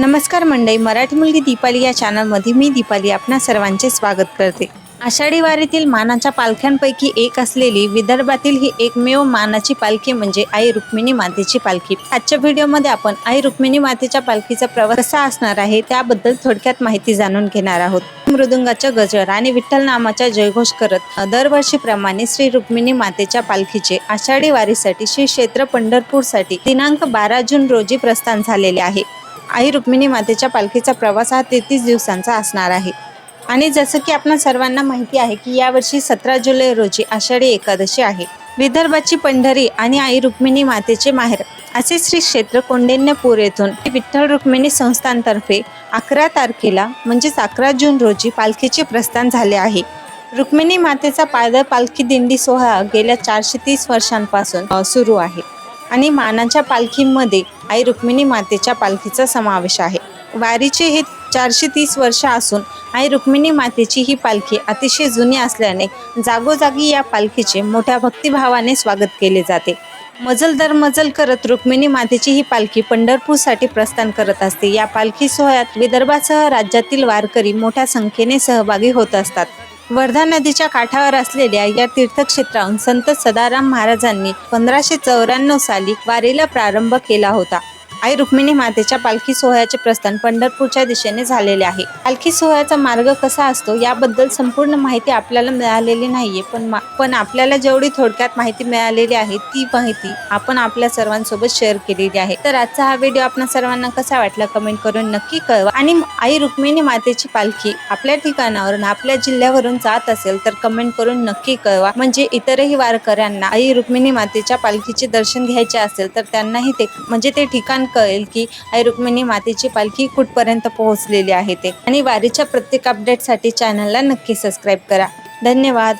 नमस्कार मंडळी मराठी मुलगी दीपाली या चॅनलमध्ये मी दीपाली आपणा सर्वांचे स्वागत करते. आषाढी वारीतील मानाच्या पालख्यांपैकी एक असलेली विदर्भातील ही एकमेव मानाची पालखी म्हणजे आई रुक्मिणी मातेची पालखी. आजच्या व्हिडिओमध्ये आपण आई रुक्मिणी मातेच्या पालखीचा प्रवास कसा असणार आहे त्याबद्दल थोडक्यात माहिती जाणून घेणार आहोत. मृदुंगाच्या गजर आणि विठ्ठल नामाचा जयघोष करत दरवर्षीप्रमाणे श्री रुक्मिणी मातेच्या पालखीचे आषाढी वारीसाठी श्री क्षेत्र पंढरपूरसाठी दिनांक बारा जून रोजी प्रस्थान झालेले आहे. आई रुक्मिणी मातेच्या पालखीचा प्रवास हा तेहतीस दिवसांचा असणार आहे. आणि जसं की आपण सर्वांना माहिती आहे की यावर्षी सतरा जुलै रोजी आषाढी एकादशी आहे. विदर्भाची पंढरी आणि आई रुक्मिणी मातेचे माहेर असे श्री क्षेत्र कोंडेन्यपूर येथून विठ्ठल रुक्मिणी संस्थांतर्फे अकरा तारखेला म्हणजेच अकरा जून रोजी पालखीचे प्रस्थान झाले आहे. रुक्मिणी मातेचा पायदळ पालखी दिंडी सोहळा गेल्या चारशे तीस वर्षांपासून सुरू आहे. आणि मानाच्या पालखीमध्ये आई रुक्मिणी मातेच्या पालखीचा समावेश आहे. वारीचे हे चारशे तीस वर्ष असून आई रुक्मिणी मातेची ही पालखी अतिशय जुनी असल्याने जागोजागी या पालखीचे मोठ्या भक्तिभावाने स्वागत केले जाते. मजल दर मजल करत रुक्मिणी मातेची ही पालखी पंढरपूरसाठी प्रस्थान करत असते. या पालखी सोहळ्यात विदर्भासह राज्यातील वारकरी मोठ्या संख्येने सहभागी होत असतात. वर्धा नदीच्या काठावर असलेल्या या तीर्थक्षेत्राहून संत सदाराम महाराजांनी पंधराशे चौऱ्याण्णव साली वारीला प्रारंभ केला होता. आई रुक्मिणी मातेच्या पालखी सोहळ्याचे प्रस्थान पंढरपूरच्या दिशेने झालेले आहे. पालखी सोहळ्याचा मार्ग कसा असतो याबद्दल संपूर्ण माहिती आपल्याला मिळालेली नाहीये पण मा- पण आपल्याला जेवढी थोडक्यात माहिती मिळालेली आहे ती माहिती आपण आपल्या सर्वांसोबत शेअर केलेली आहे. तर आजचा हा व्हिडिओ आपण सर्वांना कसा वाटला कमेंट करून नक्की कळवा. आणि आई रुक्मिणी मातेची पालखी आपल्या ठिकाणावरून आपल्या जिल्ह्यावरून जात असेल तर कमेंट करून नक्की कळवा. म्हणजे इतरही वारकऱ्यांना आई रुक्मिणी मातेच्या पालखीचे दर्शन घ्यायचे असेल तर त्यांनाही ते म्हणजे ते ठिकाण कळेल की आई रुक्मिणी मातेची पालखी कुठपर्यंत पोहोचलेली आहे ते. आणि वारीच्या प्रत्येक अपडेटसाठी चॅनलला नक्की सबस्क्राईब करा. धन्यवाद.